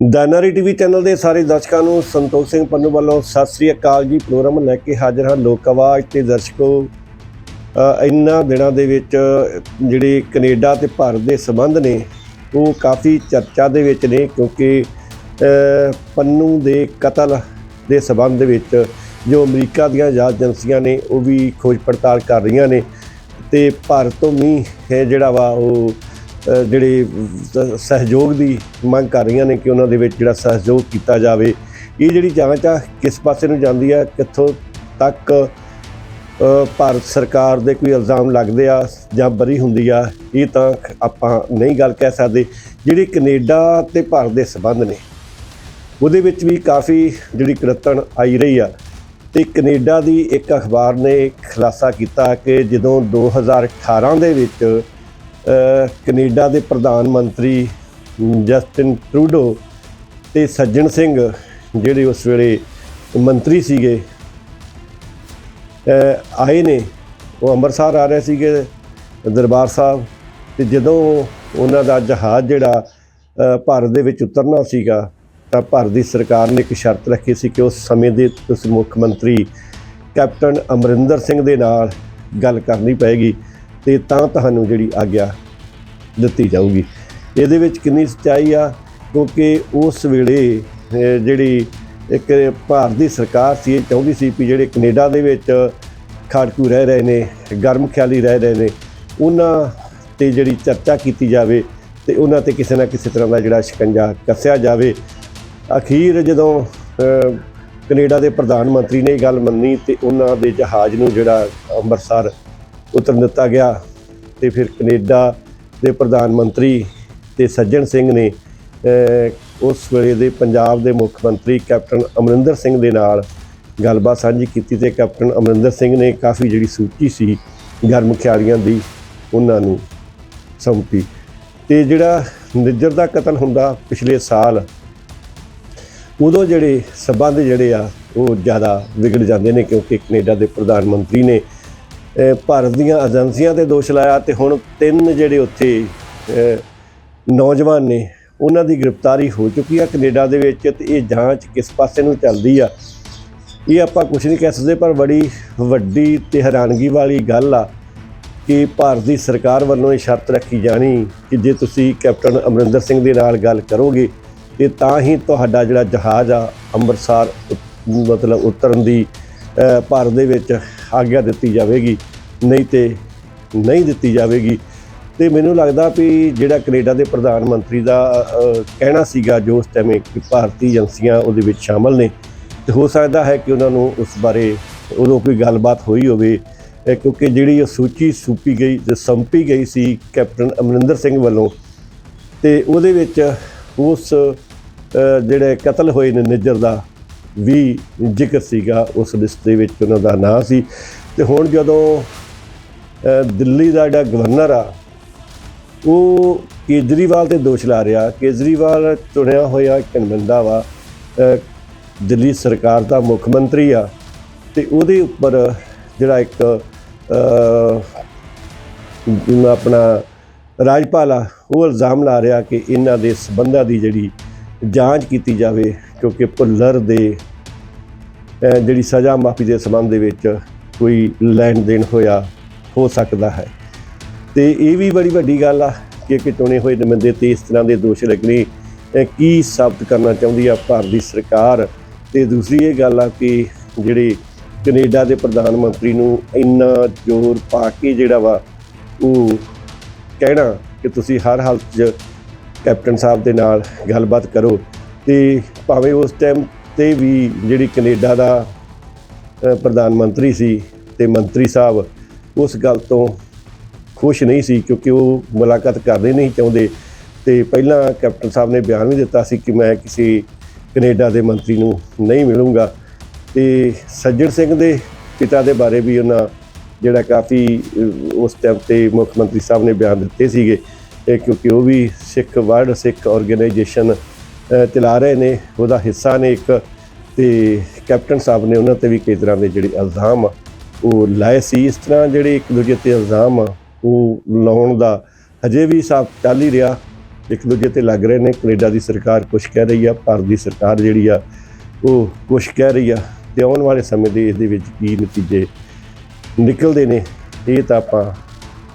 ਦਾਨਾਰੀ TV channel ਦੇ ਸਾਰੇ ਦਰਸ਼ਕਾਂ ਨੂੰ ਸੰਤੋਖ ਸਿੰਘ ਪੰਨੂ ਵੱਲੋਂ ਸਤਿ ਸ੍ਰੀ ਅਕਾਲ ਜੀ। ਪ੍ਰੋਗਰਾਮ ਲੈ ਕੇ ਹਾਜ਼ਰ ਹਾਂ ਲੋਕ ਆਵਾਜ਼ ਤੇ ਦਰਸ਼ਕੋ। ਅ, ਦਿਨਾਂ ਦੇ ਵਿੱਚ ਜਿਹੜੇ ਕੈਨੇਡਾ ਤੇ ਭਾਰਤ ਦੇ ਸਬੰਧ ਨੇ ਉਹ ਕਾਫੀ ਚਰਚਾ ਦੇ ਵਿੱਚ ਨੇ ਕਿਉਂਕਿ ਅ, ਪੰਨੂ ਦੇ ਕਤਲ ਦੇ ਸਬੰਧ ਦੇ ਵਿੱਚ ਜੋ ਅਮਰੀਕਾ ਦੀਆਂ ਆਜ਼ਾਦ ਏਜੰਸੀਆਂ ਨੇ ਉਹ ਵੀ ਖੋਜ ਪੜਤਾਲ ਕਰ ਰਹੀਆਂ ਨੇ ਤੇ ਭਾਰਤ ਤੋਂ ਵੀ ਜਿਹੜਾ ਵਾ ਉਹ ਜਿਹੜੇ ਸਹਿਯੋਗ ਦੀ ਮੰਗ ਕਰ ਰਹੀਆਂ ਨੇ ਕਿ ਉਹਨਾਂ ਦੇ ਵਿੱਚ ਜਿਹੜਾ ਸਹਿਯੋਗ ਕੀਤਾ ਜਾਵੇ। ਇਹ ਜਿਹੜੀ ਜਾਂਚ ਆ, ਕਿਸ ਪਾਸੇ ਨੂੰ ਜਾਂਦੀ ਆ, ਕਿੱਥੋਂ ਤੱਕ ਭਾਰਤ ਸਰਕਾਰ ਦੇ ਕੋਈ ਇਲਜ਼ਾਮ ਲੱਗਦੇ ਆ ਜਾਂ ਬਰੀ ਹੁੰਦੀ ਆ, ਇਹ ਤਾਂ ਆਪਾਂ ਨਹੀਂ ਗੱਲ ਕਹਿ ਸਕਦੇ। ਜਿਹੜੀ ਕੈਨੇਡਾ ਤੇ ਭਾਰਤ ਦੇ ਸਬੰਧ ਨੇ, ਉਹਦੇ ਵਿੱਚ ਵੀ ਕਾਫੀ ਜਿਹੜੀ ਕਰਤਨ ਆਈ ਰਹੀ ਆ। ਤੇ ਕੈਨੇਡਾ ਦੀ ਇੱਕ ਅਖਬਾਰ ਨੇ ਖੁਲਾਸਾ ਕੀਤਾ ਕਿ ਜਦੋਂ 2018 ਦੇ ਵਿੱਚ ਕੈਨੇਡਾ ਦੇ ਪ੍ਰਧਾਨ ਮੰਤਰੀ ਜਸਟਿਨ ਟਰੂਡੋ ਤੇ ਸੱਜਣ ਸਿੰਘ, ਜਿਹੜੇ ਉਸ ਵੇਲੇ ਮੰਤਰੀ ਸੀਗੇ ਆਏ ਨੇ। ਉਹ ਅੰਮ੍ਰਿਤਸਰ ਆ ਰਹੇ ਸੀਗੇ, ਦਰਬਾਰ ਸਾਹਿਬ। ਤੇ ਜਦੋਂ ਉਹਨਾਂ ਦਾ ਜਹਾਜ਼ ਜਿਹੜਾ ਭਾਰਤ ਦੇ ਵਿੱਚ ਉਤਰਨਾ ਸੀਗਾ, ਤਾਂ ਭਾਰਤ ਦੀ ਸਰਕਾਰ ਨੇ ਇੱਕ ਸ਼ਰਤ ਰੱਖੀ ਸੀ ਕਿ ਉਸ ਸਮੇਂ ਦੇ ਉਸ ਮੁੱਖ ਮੰਤਰੀ ਕੈਪਟਨ ਅਮਰਿੰਦਰ ਸਿੰਘ ਦੇ ਨਾਲ ਗੱਲ ਕਰਨੀ ਪਏਗੀ। ਤੇ ਤਾਂ ਤੁਹਾਨੂੰ ਜਿਹੜੀ ਆਗਿਆ ਦਿੱਤੀ ਜਾਊਗੀ। ਇਹਦੇ ਵਿੱਚ ਕਿੰਨੀ ਸੱਚਾਈ ਆ ਕਿਉਂਕਿ ਉਸ ਵੇਲੇ ਜਿਹੜੀ ਇੱਕ ਭਾਰਤ ਦੀ ਸਰਕਾਰ ਸੀ ਇਹ ਚਾਹੁੰਦੀ ਸੀ ਕਿ ਜਿਹੜੇ ਕੈਨੇਡਾ ਦੇ ਵਿੱਚ ਖਾੜਕੂ ਰਹਿ ਰਹੇ ਨੇ ਗਰਮ ਖਿਆਲੀ ਰਹਿ ਰਹੇ ਨੇ ਉਹਨਾਂ ਤੇ ਜਿਹੜੀ ਚਰਚਾ ਕੀਤੀ ਜਾਵੇ ਤੇ ਉਹਨਾਂ ਤੇ ਕਿਸੇ ਨਾ ਕਿਸੇ ਤਰ੍ਹਾਂ ਦਾ ਜਿਹੜਾ ਸ਼ਿਕੰਜਾ ਕੱਸਿਆ ਜਾਵੇ। ਅਖੀਰ ਜਦੋਂ ਅਹ, ਕੈਨੇਡਾ ਦੇ ਪ੍ਰਧਾਨ ਮੰਤਰੀ ਨੇ ਇਹ ਗੱਲ ਮੰਨੀ ਤੇ ਉਹਨਾਂ ਦੇ ਜਹਾਜ਼ ਨੂੰ ਜਿਹੜਾ ਅੰਮ੍ਰਿਤਸਰ ਉਤਰਨ ਦਿੱਤਾ ਗਿਆ ਤੇ ਫਿਰ ਕੈਨੇਡਾ ਦੇ ਪ੍ਰਧਾਨ ਮੰਤਰੀ ਤੇ ਸੱਜਣ ਸਿੰਘ ਨੇ ਉਸ ਵੇਲੇ ਦੇ ਪੰਜਾਬ ਦੇ ਮੁੱਖ ਮੰਤਰੀ ਕੈਪਟਨ ਅਮਰਿੰਦਰ ਸਿੰਘ ਦੇ ਨਾਲ ਗੱਲਬਾਤ ਸਾਂਝੀ ਕੀਤੀ ਤੇ ਕੈਪਟਨ ਅਮਰਿੰਦਰ ਸਿੰਘ ਨੇ ਕਾਫੀ ਜਿਹੜੀ ਸੂਚੀ ਸੀ, ਗਰਮ ਖਿਆਲੀਆਂ ਦੀ, ਉਹਨਾਂ ਨੂੰ ਸੌਂਪੀ। ਤੇ ਜਿਹੜਾ ਨਿੱਜਰ ਦਾ ਕਤਲ ਹੁੰਦਾ ਪਿਛਲੇ ਸਾਲ, ਉਦੋਂ ਜਿਹੜੇ ਸਬੰਧ ਜਿਹੜੇ ਆ, ਉਹ ਜ਼ਿਆਦਾ ਵਿਗੜ ਜਾਂਦੇ ਨੇ ਕਿਉਂਕਿ ਕੈਨੇਡਾ ਦੇ ਪ੍ਰਧਾਨ ਮੰਤਰੀ ਨੇ ਭਾਰਤ ਦੀਆਂ ਏਜੰਸੀਆਂ ਤੇ ਦੋਸ਼ ਲਾਇਆ ਤੇ ਹੁਣ ਤਿੰਨ ਜਿਹੜੇ ਉੱਥੇ ਨੌਜਵਾਨ ਨੇ, ਉਹਨਾਂ ਦੀ ਗ੍ਰਿਫਤਾਰੀ ਹੋ ਚੁੱਕੀ ਆ ਕੈਨੇਡਾ ਦੇ ਵਿੱਚ ਤੇ ਇਹ ਜਾਂਚ ਕਿਸ ਪਾਸੇ ਨੂੰ ਚੱਲਦੀ ਆ, ਇਹ ਆਪਾਂ ਕੁਝ ਨਹੀਂ ਕਹਿ ਸਕਦੇ, ਪਰ ਬੜੀ ਵੱਡੀ ਤੇ ਹੈਰਾਨਗੀ ਵਾਲੀ ਗੱਲ ਆ ਕਿ ਭਾਰਤ ਦੀ ਸਰਕਾਰ ਵੱਲੋਂ ਇਹ ਸ਼ਰਤ ਰੱਖੀ ਜਾਣੀ ਕਿ ਜੇ ਤੁਸੀਂ ਕੈਪਟਨ ਅਮਰਿੰਦਰ ਸਿੰਘ ਦੇ ਨਾਲ ਗੱਲ ਕਰੋਗੇ, ਤੇ ਤਾਂ ਹੀ ਤੁਹਾਡਾ ਜਿਹੜਾ ਜਹਾਜ਼ ਆ ਅੰਮ੍ਰਿਤਸਰ ਉ- ਮਤਲਬ ਉਤਰਨ ਦੀ ਭਾਰਤ ਦੇ ਵਿੱਚ ਆਗਿਆ ਦਿੱਤੀ ਜਾਵੇਗੀ, ਨਹੀਂ ਤੇ ਨਹੀਂ ਦਿੱਤੀ ਜਾਵੇਗੀ। ਤੇ ਮੈਨੂੰ ਲੱਗਦਾ ਵੀ ਜਿਹੜਾ ਕੈਨੇਡਾ ਦੇ ਪ੍ਰਧਾਨ ਮੰਤਰੀ ਦਾ ਕਹਿਣਾ ਸੀਗਾ, ਜੋ ਉਸ ਟਾਈਮ ਕਿ ਭਾਰਤੀ ਏਜੰਸੀਆਂ ਉਹਦੇ ਵਿੱਚ ਸ਼ਾਮਲ ਨੇ, ਤੇ ਹੋ ਸਕਦਾ ਹੈ ਕਿ ਉਹਨਾਂ ਨੂੰ ਉਸ ਬਾਰੇ ਉਦੋਂ ਕੋਈ ਗੱਲਬਾਤ ਹੋਈ ਹੋਵੇ ਕਿਉਂਕਿ ਜਿਹੜੀ ਉਹ ਸੂਚੀ ਸੂਪੀ ਗਈ ਤੇ ਸੰਪੀ ਗਈ ਸੀ ਕੈਪਟਨ ਅਮਰਿੰਦਰ ਸਿੰਘ ਵੱਲੋਂ, ਤੇ ਉਹਦੇ ਵਿੱਚ ਉਸ ਜਿਹੜੇ ਕਤਲ ਹੋਏ ਨੇ ਨਿੱਜਰ ਦਾ ਵੀ ਜ਼ਿਕਰ ਸੀਗਾ ਉਸ ਲਿਸਟ ਦੇ ਵਿੱਚ, ਉਹਨਾਂ ਦਾ ਨਾਂ ਸੀ। ਤੇ ਹੁਣ ਜਦੋਂ ਦਿੱਲੀ ਦਾ ਜਿਹੜਾ ਗਵਰਨਰ ਆ, ਉਹ ਕੇਜਰੀਵਾਲ ਤੇ ਦੋਸ਼ ਲਾ ਰਿਹਾ। ਕੇਜਰੀਵਾਲ ਚੁਣਿਆ ਹੋਇਆ ਇੱਕ ਨੁਮਾਇੰਦਾ ਵਾ ਦਿੱਲੀ ਸਰਕਾਰ ਦਾ ਮੁੱਖ ਮੰਤਰੀ ਆ, ਤੇ ਉਹਦੇ ਉੱਪਰ ਜਿਹੜਾ ਇੱਕ ਆਪਣਾ ਰਾਜਪਾਲ ਆ, ਉਹ ਇਲਜ਼ਾਮ ਲਾ ਰਿਹਾ ਕਿ ਇਹਨਾਂ ਦੇ ਸਬੰਧਾਂ ਦੀ ਜਿਹੜੀ ਜਾਂਚ ਕੀਤੀ ਜਾਵੇ ਕਿਉਂਕਿ ਭੁੱਲਰ ਦੇ ਜਿਹੜੀ ਸਜ਼ਾ ਮਾਫੀ ਦੇ ਸੰਬੰਧ ਦੇ ਵਿੱਚ ਕੋਈ ਲੈਣ ਦੇਣ ਹੋਇਆ, ਹੋ ਸਕਦਾ ਹੈ। ਤੇ ਇਹ ਵੀ ਬੜੀ ਵੱਡੀ ਗੱਲ ਆ ਕਿ ਕਿ ਚੁਣੇ ਹੋਏ ਨੁਮਾਇੰਦੇ ਤੇ ਇਸ ਤਰ੍ਹਾਂ ਦੇ ਦੋਸ਼ ਲੱਗਣੇ ਕੀ ਸਾਬਤ ਕਰਨਾ ਚਾਹੁੰਦੀ ਆ ਭਾਰਤ ਦੀ ਸਰਕਾਰ? ਤੇ ਦੂਸਰੀ ਇਹ ਗੱਲ ਆ ਕਿ ਜਿਹੜੇ ਕੈਨੇਡਾ ਦੇ ਪ੍ਰਧਾਨ ਮੰਤਰੀ ਨੂੰ ਇੰਨਾ ਜ਼ੋਰ ਪਾ ਕੇ ਜਿਹੜਾ ਵਾ ਉਹ ਕਹਿਣਾ ਕਿ ਤੁਸੀਂ ਹਰ ਹਾਲਤ 'ਚ ਕੈਪਟਨ ਸਾਹਿਬ ਦੇ ਨਾਲ ਗੱਲਬਾਤ ਕਰੋ ਤੇ ਭਾਵੇਂ ਉਸ ਟਾਈਮ ਤੇ ਵੀ ਜਿਹੜੀ ਕੈਨੇਡਾ ਦਾ ਪ੍ਰਧਾਨ ਮੰਤਰੀ ਸੀ ਤੇ ਮੰਤਰੀ ਸਾਹਿਬ ਉਸ ਗੱਲ ਤੋਂ ਖੁਸ਼ ਨਹੀਂ ਸੀ ਕਿਉਂਕਿ ਉਹ ਮੁਲਾਕਾਤ ਕਰਨੀ ਨਹੀਂ ਚਾਹੁੰਦੇ। ਤੇ ਪਹਿਲਾਂ ਕੈਪਟਨ ਸਾਹਿਬ ਨੇ ਬਿਆਨ ਵੀ ਦਿੱਤਾ ਸੀ ਕਿ ਮੈਂ ਕਿਸੇ ਕੈਨੇਡਾ ਦੇ ਮੰਤਰੀ ਨੂੰ ਨਹੀਂ ਮਿਲੂੰਗਾ। ਤੇ ਸੱਜਣ ਸਿੰਘ ਦੇ ਪਿਤਾ ਦੇ ਬਾਰੇ ਵੀ ਉਹਨਾਂ ਜਿਹੜਾ ਕਾਫੀ ਉਸ ਟਾਈਮ ਤੇ ਮੁੱਖ ਮੰਤਰੀ ਸਾਹਿਬ ਨੇ ਬਿਆਨ ਦਿੱਤੇ ਸੀਗੇ। ਇਹ ਕਿਉਂਕਿ ਉਹ ਵੀ ਸਿੱਖ ਵਰਲਡ ਸਿੱਖ ਆਰਗੇਨਾਈਜੇਸ਼ਨ ਚਲਾ ਰਹੇ ਨੇ। ਉਹਦਾ ਹਿੱਸਾ ਨੇ ਇੱਕ ਤੇ ਕੈਪਟਨ ਸਾਹਿਬ ਨੇ ਉਹਨਾਂ ਤੇ ਵੀ ਕਈ ਤਰ੍ਹਾਂ ਦੇ ਜਿਹੜੇ ਇਲਜ਼ਾਮ ਆ, ਉਹ ਲਾਏ ਸੀ। ਇਸ ਤਰ੍ਹਾਂ ਜਿਹੜੇ ਇੱਕ ਦੂਜੇ ਤੇ ਇਲਜ਼ਾਮ ਆ, ਉਹ ਲਾਉਣ ਦਾ ਹਜੇ ਵੀ ਸਾਫ਼ ਚੱਲ ਹੀ ਰਿਹਾ। ਇੱਕ ਦੂਜੇ ਤੇ ਲੱਗ ਰਹੇ ਨੇ। ਕੈਨੇਡਾ ਦੀ ਸਰਕਾਰ ਕੁਝ ਕਹਿ ਰਹੀ ਆ ਭਾਰਤ ਦੀ ਸਰਕਾਰ ਜਿਹੜੀ ਆ ਉਹ ਕੁਝ ਕਹਿ ਰਹੀ ਆ। ਤੇ ਆਉਣ ਵਾਲੇ ਸਮੇਂ ਦੇ ਇਸ ਦੇ ਵਿੱਚ ਕੀ ਨਤੀਜੇ ਨਿਕਲਦੇ ਨੇ ਇਹ ਤਾਂ ਆਪਾਂ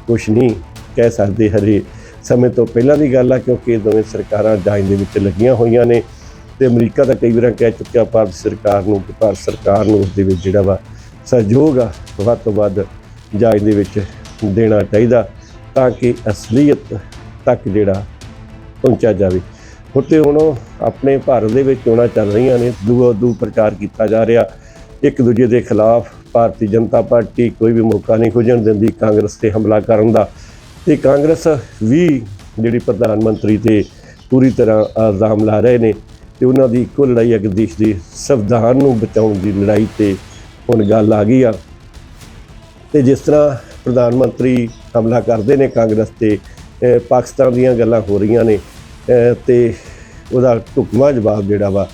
ਕੁਝ ਨਹੀਂ ਕਹਿ ਸਕਦੇ ਹਰੇ ਸਮੇਂ ਤੋਂ ਪਹਿਲਾਂ ਦੀ ਗੱਲ ਆ, ਕਿਉਂਕਿ ਇਹ ਦੋਵੇਂ ਸਰਕਾਰਾਂ ਜਾਂਚ ਦੇ ਵਿੱਚ ਲੱਗੀਆਂ ਹੋਈਆਂ ਨੇ ਤੇ ਅਮਰੀਕਾ ਤਾਂ ਕਈ ਵਾਰ ਕਹਿ ਚੁੱਕਿਆ ਭਾਰਤ ਸਰਕਾਰ ਨੂੰ ਕਿ ਭਾਰਤ ਸਰਕਾਰ ਨੂੰ ਉਸ ਦੇ ਵਿੱਚ ਜਿਹੜਾ ਵਾ ਸਹਿਯੋਗ ਆ, ਵੱਧ ਤੋਂ ਵੱਧ ਜਾਂਚ ਦੇ ਵਿੱਚ ਦੇਣਾ ਚਾਹੀਦਾ ਤਾਂ ਕਿ ਅਸਲੀਅਤ ਤੱਕ ਜਿਹੜਾ ਪਹੁੰਚਿਆ ਜਾਵੇ। ਹੁਣ ਹੁਣ ਉਹ ਆਪਣੇ ਭਾਰਤ ਦੇ ਵਿੱਚ ਚੋਣਾਂ ਚੱਲ ਰਹੀਆਂ ਨੇ ਦੂਆ ਦੂ ਪ੍ਰਚਾਰ ਕੀਤਾ ਜਾ ਰਿਹਾ। ਇੱਕ ਦੂਜੇ ਦੇ ਖਿਲਾਫ ਭਾਰਤੀ ਜਨਤਾ ਪਾਰਟੀ ਕੋਈ ਵੀ ਮੌਕਾ ਨਹੀਂ ਖੁੱਜਣ ਦਿੰਦੀ, ਕਾਂਗਰਸ ਤੇ ਹਮਲਾ ਕਰਨ ਦਾ। ਤੇ ਕਾਂਗਰਸ ਵੀ ਜਿਹੜੀ ਪ੍ਰਧਾਨ ਮੰਤਰੀ ਤੇ ਪੂਰੀ ਤਰ੍ਹਾਂ ਇਲਜ਼ਾਮ ਲਾ ਰਹੇ ਨੇ ਤੇ ਉਹਨਾਂ ਦੀ ਇੱਕੋ ਲੜਾਈ ਹੈ ਕਿ ਦੇਸ਼ ਦੇ ਸੰਵਿਧਾਨ ਨੂੰ ਬਚਾਉਣ ਦੀ ਲੜਾਈ ਤੇ ਹੁਣ ਗੱਲ ਆ ਗਈ ਆ। ਤੇ ਜਿਸ ਤਰ੍ਹਾਂ ਪ੍ਰਧਾਨ ਮੰਤਰੀ ਹਮਲਾ ਕਰਦੇ ਨੇ ਕਾਂਗਰਸ ਤੇ ਪਾਕਿਸਤਾਨ ਦੀਆਂ ਗੱਲਾਂ ਹੋ ਰਹੀਆਂ ਨੇ ਅਹ ਤੇ ਉਹਦਾ ਢੁਕਵਾਂ ਜਵਾਬ ਜਿਹੜਾ ਵਾ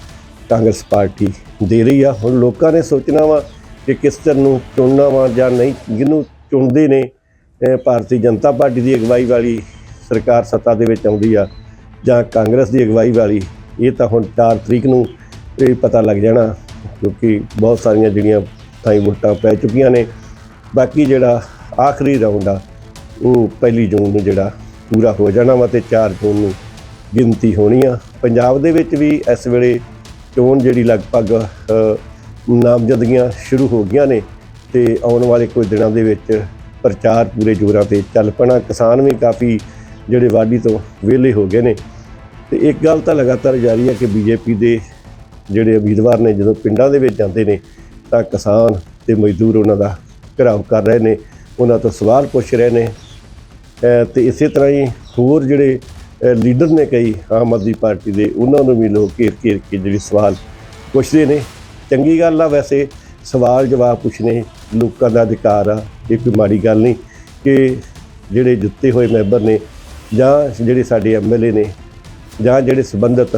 ਕਾਂਗਰਸ ਪਾਰਟੀ ਦੇ ਰਹੀ ਆ। ਹੁਣ ਲੋਕਾਂ ਨੇ ਸੋਚਣਾ ਵਾ ਕਿ ਕਿਸ ਤਰ੍ਹਾਂ ਨੂੰ ਚੁਣਨਾ ਵਾ ਜਾਂ ਨਹੀਂ, ਜਿਹਨੂੰ ਚੁਣਦੇ ਨੇ ਅਹ ਭਾਰਤੀ ਜਨਤਾ ਪਾਰਟੀ ਦੀ ਅਗਵਾਈ ਵਾਲੀ ਸਰਕਾਰ ਸੱਤਾ ਦੇ ਵਿੱਚ ਆਉਂਦੀ ਆ ਜਾਂ ਕਾਂਗਰਸ ਦੀ ਅਗਵਾਈ ਵਾਲੀ, ਇਹ ਤਾਂ ਹੁਣ 4 ਤਰੀਕ ਨੂੰ ਇਹ ਪਤਾ ਲੱਗ ਜਾਣਾ, ਕਿਉਂਕਿ ਬਹੁਤ ਸਾਰੀਆਂ ਜਿਹੜੀਆਂ ਥਾਈ ਵੋਟਾਂ ਪੈ ਚੁੱਕੀਆਂ ਨੇ। ਬਾਕੀ ਜਿਹੜਾ ਆਖਰੀ ਰਾਉਂਡ ਆ, ਉਹ ਪਹਿਲੀ ਜੂਨ ਨੂੰ ਜਿਹੜਾ ਪੂਰਾ ਹੋ ਜਾਣਾ ਵਾ ਤੇ 4 ਜੂਨ ਨੂੰ ਗਿਣਤੀ ਹੋਣੀ ਆ। ਪੰਜਾਬ ਦੇ ਵਿੱਚ ਵੀ ਇਸ ਵੇਲੇ ਚੋਣ ਜਿਹੜੀ ਲਗਭਗ ਨਾਮਜ਼ਦਗੀਆਂ ਸ਼ੁਰੂ ਹੋ ਗਈਆਂ ਨੇ ਤੇ ਆਉਣ ਵਾਲੇ ਕੁਝ ਦਿਨਾਂ ਦੇ ਵਿੱਚ ਪ੍ਰਚਾਰ ਪੂਰੇ ਜ਼ੋਰਾਂ ਤੇ ਚੱਲ ਪੈਣਾ। ਕਿਸਾਨ ਵੀ ਕਾਫੀ ਜਿਹੜੇ ਵਾਢੀ ਤੋਂ ਵਿਹਲੇ ਹੋ ਗਏ ਨੇ। ਤੇ ਇੱਕ ਗੱਲ ਤਾਂ ਲਗਾਤਾਰ ਜਾਰੀ ਹੈ ਕਿ ਬੀਜੇਪੀ ਦੇ ਜਿਹੜੇ ਉਮੀਦਵਾਰ ਨੇ, ਜਦੋਂ ਪਿੰਡਾਂ ਦੇ ਵਿੱਚ ਜਾਂਦੇ ਨੇ, ਤਾਂ ਕਿਸਾਨ ਤੇ ਮਜ਼ਦੂਰ ਉਹਨਾਂ ਦਾ ਘਿਰਾਓ ਕਰ ਰਹੇ ਨੇ। ਉਹਨਾਂ ਤੋਂ ਸਵਾਲ ਪੁੱਛ ਰਹੇ ਨੇ। ਅਹ ਤੇ ਇਸੇ ਤਰ੍ਹਾਂ ਹੀ ਹੋਰ ਜਿਹੜੇ ਲੀਡਰ ਨੇ ਕਈ ਆਮ ਆਦਮੀ ਪਾਰਟੀ ਦੇ, ਉਹਨਾਂ ਨੂੰ ਵੀ ਲੋਕ ਘੇਰ ਘੇਰ ਕੇ ਜਿਹੜੇ ਸਵਾਲ ਪੁੱਛਦੇ ਨੇ। ਚੰਗੀ ਗੱਲ ਆ ਵੈਸੇ। ਸਵਾਲ ਜਵਾਬ ਪੁੱਛਣੇ ਲੋਕਾਂ ਦਾ ਅਧਿਕਾਰ ਆ, ਇਹ ਕੋਈ ਮਾੜੀ ਗੱਲ ਨਹੀਂ ਕਿ ਜਿਹੜੇ ਜੁੱਤੇ ਹੋਏ ਮੈਂਬਰ ਨੇ ਜਾਂ ਜਿਹੜੇ ਸਾਡੇ ਐਮਐਲਏ ਨੇ ਜਾਂ ਜਿਹੜੇ ਸੰਬੰਧਿਤ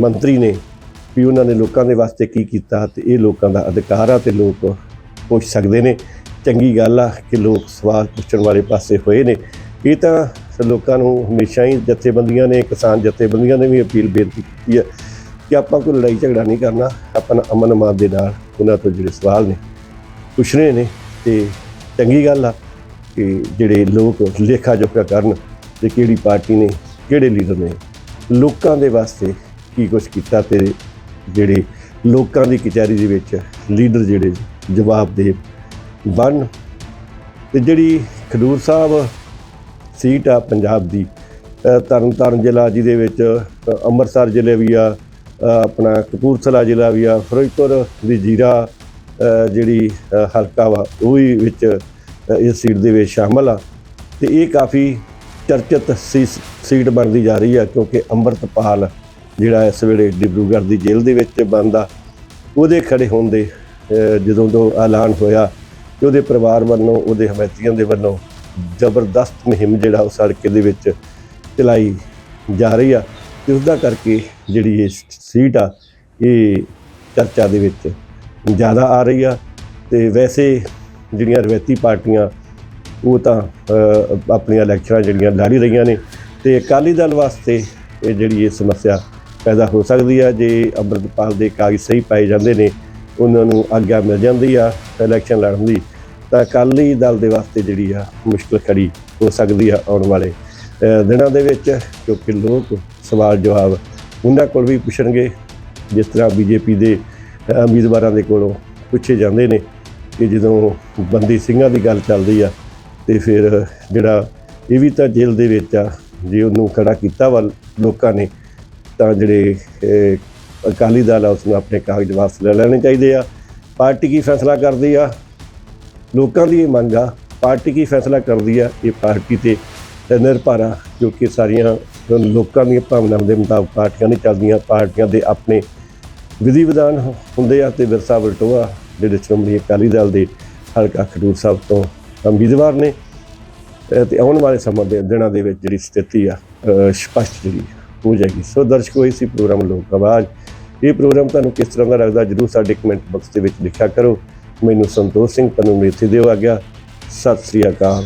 ਮੰਤਰੀ ਨੇ ਵੀ ਉਹਨਾਂ ਨੇ ਲੋਕਾਂ ਦੇ ਵਾਸਤੇ ਕੀ ਕੀਤਾ ਤੇ ਇਹ ਲੋਕਾਂ ਦਾ ਅਧਿਕਾਰ ਆ ਤੇ ਲੋਕ ਪੁੱਛ ਸਕਦੇ ਨੇ। ਚੰਗੀ ਗੱਲ ਆ ਕਿ ਲੋਕ ਸਵਾਲ ਪੁੱਛਣ ਵਾਲੇ ਪਾਸੇ ਹੋਏ ਨੇ। ਇਹ ਤਾਂ ਲੋਕਾਂ ਨੂੰ ਹਮੇਸ਼ਾ ਹੀ ਜਥੇਬੰਦੀਆਂ ਨੇ, ਕਿਸਾਨ ਜਥੇਬੰਦੀਆਂ ਨੇ ਵੀ ਅਪੀਲ ਬੇਨਤੀ ਕੀਤੀ ਹੈ ਕਿ ਆਪਾਂ ਕੋਈ ਲੜਾਈ ਝਗੜਾ ਨਹੀਂ ਕਰਨਾ, ਆਪਣਾ ਅਮਨ ਅਮਾਨ ਦੇ ਨਾਲ ਉਹਨਾਂ ਤੋਂ ਜਿਹੜੇ ਸਵਾਲ ਨੇ ਪੁੱਛਣੇ ਨੇ ਤੇ ਚੰਗੀ ਗੱਲ ਆ ਕਿ ਜਿਹੜੇ ਲੋਕ ਲੇਖਾ ਜੋਖਾ ਕਰਨ ਤੇ ਕਿਹੜੀ ਪਾਰਟੀ ਨੇ, ਕਿਹੜੇ ਲੀਡਰ ਨੇ, ਲੋਕਾਂ ਦੇ ਵਾਸਤੇ ਕੀ ਕੁਝ ਕੀਤਾ ਤੇ ਜਿਹੜੇ ਲੋਕਾਂ ਦੀ ਕਚਹਿਰੀ ਦੇ ਵਿੱਚ ਲੀਡਰ ਜਿਹੜੇ ਜਵਾਬ ਦੇ ਬਣ ਤੇ ਜਿਹੜੀ ਖਡੂਰ ਸਾਹਿਬ ਸੀਟ ਆ ਪੰਜਾਬ ਦੀ ਤਰਨਤਾਰਨ ਜ਼ਿਲ੍ਹਾ ਜਿਹਦੇ ਵਿੱਚ ਅੰਮ੍ਰਿਤਸਰ ਜ਼ਿਲ੍ਹੇ ਵੀ ਆ ਆਪਣਾ ਕਪੂਰਥਲਾ ਜ਼ਿਲ੍ਹਾ ਵੀ ਆ, ਫਿਰੋਜ਼ਪੁਰ ਦੀ ਜੀਰਾ ਜਿਹੜੀ ਹਲਕਾ ਵਾ, ਉਹ ਵੀ ਵਿੱਚ ਇਸ ਸੀਟ ਦੇ ਵਿੱਚ ਸ਼ਾਮਲ ਆ। ਤੇ ਇਹ ਕਾਫੀ ਚਰਚਿਤ ਸੀ- ਸੀਟ ਬਣਦੀ ਜਾ ਰਹੀ ਆ, ਕਿਉਂਕਿ ਅੰਮ੍ਰਿਤਪਾਲ ਜਿਹੜਾ ਇਸ ਵੇਲੇ ਡਿਬਰੂਗੜ੍ਹ ਦੀ ਜੇਲ੍ਹ ਦੇ ਵਿੱਚ ਬੰਦ ਉਹਦੇ ਖੜੇ ਹੋਣ ਦੇ ਜਦੋਂ ਤੋਂ ਐਲਾਨ ਹੋਇਆ ਕਿ ਉਹਦੇ ਪਰਿਵਾਰ ਵੱਲੋਂ, ਉਹਦੇ ਹਮਾਇਤੀਆਂ ਦੇ ਵੱਲੋਂ ਜ਼ਬਰਦਸਤ ਮੁਹਿੰਮ ਜਿਹੜਾ ਉਸ ਹਲਕੇ ਦੇ ਵਿੱਚ ਚਲਾਈ ਜਾ ਰਹੀ ਆ। ਤੇ ਉਸ ਦਾ ਕਰਕੇ ਜਿਹੜੀ ਇਹ ਸੀਟ ਆ, ਇਹ ਚਰਚਾ ਦੇ ਵਿੱਚ ਜ਼ਿਆਦਾ ਆ ਰਹੀ ਆ ਤੇ ਵੈਸੇ ਜਿਹੜੀਆਂ ਰਵਾਇਤੀ ਪਾਰਟੀਆਂ, ਉਹ ਤਾਂ ਆਪਣੀਆਂ ਇਲੈਕਸ਼ਨਾਂ ਜਿਹੜੀਆਂ ਲੜੀ ਰਹੀਆਂ ਨੇ ਤੇ ਅਕਾਲੀ ਦਲ ਵਾਸਤੇ ਇਹ ਜਿਹੜੀ ਇਹ ਸਮੱਸਿਆ ਪੈਦਾ ਹੋ ਸਕਦੀ ਆ, ਜੇ ਅੰਮ੍ਰਿਤਪਾਲ ਦੇ ਕਾਗਜ਼ ਸਹੀ ਪਾਏ ਜਾਂਦੇ ਨੇ, ਉਹਨਾਂ ਨੂੰ ਆਗਿਆ ਮਿਲ ਜਾਂਦੀ ਆ ਇਲੈਕਸ਼ਨ ਲੜਨ ਦੀ, ਤਾਂ ਅਕਾਲੀ ਦਲ ਦੇ ਵਾਸਤੇ ਜਿਹੜੀ ਆ ਮੁਸ਼ਕਲ ਖੜੀ ਹੋ ਸਕਦੀ ਆ ਆਉਣ ਵਾਲੇ ਦਿਨਾਂ ਦੇ ਵਿੱਚ, ਕਿਉਂਕਿ ਲੋਕ ਸਵਾਲ ਜਵਾਬ ਉਹਨਾਂ ਕੋਲ ਵੀ ਪੁੱਛਣਗੇ, ਜਿਸ ਤਰ੍ਹਾਂ ਬੀਜੇਪੀ ਦੇ ਉਮੀਦਵਾਰਾਂ ਦੇ ਕੋਲੋਂ ਪੁੱਛੇ ਜਾਂਦੇ ਨੇ ਕਿ ਜਦੋਂ ਬੰਦੀ ਸਿੰਘਾਂ ਦੀ ਗੱਲ ਚੱਲਦੀ ਆ ਤੇ ਫਿਰ ਜਿਹੜਾ ਇਹ ਵੀ ਤਾਂ ਜੇਲ੍ਹ ਦੇ ਵਿੱਚ ਆ, ਜੇ ਉਹਨੂੰ ਖੜਾ ਕੀਤਾ ਵਾ ਲੋਕਾਂ ਨੇ, ਤਾਂ ਜਿਹੜੇ ਅਕਾਲੀ ਦਲ ਆ ਉਸ ਨੂੰ ਆਪਣੇ ਕਾਗਜ਼ ਵਾਪਸ ਲੈ ਲੈਣੇ ਚਾਹੀਦੇ ਆ। ਪਾਰਟੀ ਕੀ ਫੈਸਲਾ ਕਰਦੀ ਆ? ਲੋਕਾਂ ਦੀ ਇਹ ਮੰਗ ਆ, ਪਾਰਟੀ ਕੀ ਫੈਸਲਾ ਕਰਦੀ ਆ? ਇਹ ਪਾਰਟੀ ਤੇ ਨਿਰਭਰ ਆ ਜੋ ਕਿ ਸਾਰੀਆਂ ਲੋਕਾਂ ਦੀਆਂ ਭਾਵਨਾਵਾਂ ਦੇ ਮੁਤਾਬਕ ਪਾਰਟੀਆਂ ਨਹੀਂ ਚੱਲਦੀਆਂ। ਪਾਰਟੀਆਂ ਦੇ ਆਪਣੇ ਵਿਧੀ ਵਿਧਾਨ ਹੁੰਦੇ ਆ ਤੇ ਵਿਰਸਾ ਵਲਟੋਆ ਜਿਹੜੇ ਸ਼੍ਰੋਮਣੀ ਅਕਾਲੀ ਦਲ ਦੇ ਹਲਕਾ ਖਡੂਰ ਸਾਹਿਬ ਤੋਂ ਉਮੀਦਵਾਰ ਨੇ। ਅਹ ਤੇ ਆਉਣ ਵਾਲੇ ਸਮਾਂ ਦੇ ਦਿਨਾਂ ਦੇ ਵਿੱਚ ਜਿਹੜੀ ਸਥਿਤੀ ਆ ਸਪਸ਼ਟ ਜਿਹੜੀ ਹੋ ਜਾਏਗੀ। ਸੋ ਦਰਸ਼ਕੋ ਇਸ ਸੀ ਪ੍ਰੋਗਰਾਮ ਲੋਕ ਆਵਾਜ਼। ਇਹ ਪ੍ਰੋਗਰਾਮ ਤੁਹਾਨੂੰ ਕਿਸ ਤਰ੍ਹਾਂ ਦਾ ਲੱਗਦਾ ਜਰੂਰ ਸਾਡੇ ਕਮੈਂਟ ਬਾਕਸ ਦੇ ਵਿੱਚ ਲਿਖਿਆ ਕਰੋ। ਮੈਨੂੰ ਸੰਤੋਸ਼ ਸਿੰਘ ਤੁਹਾਨੂੰ ਮੇਥੇ ਦਿਓ ਆ ਗਿਆ। ਸਤਿ ਸ੍ਰੀ ਅਕਾਲ।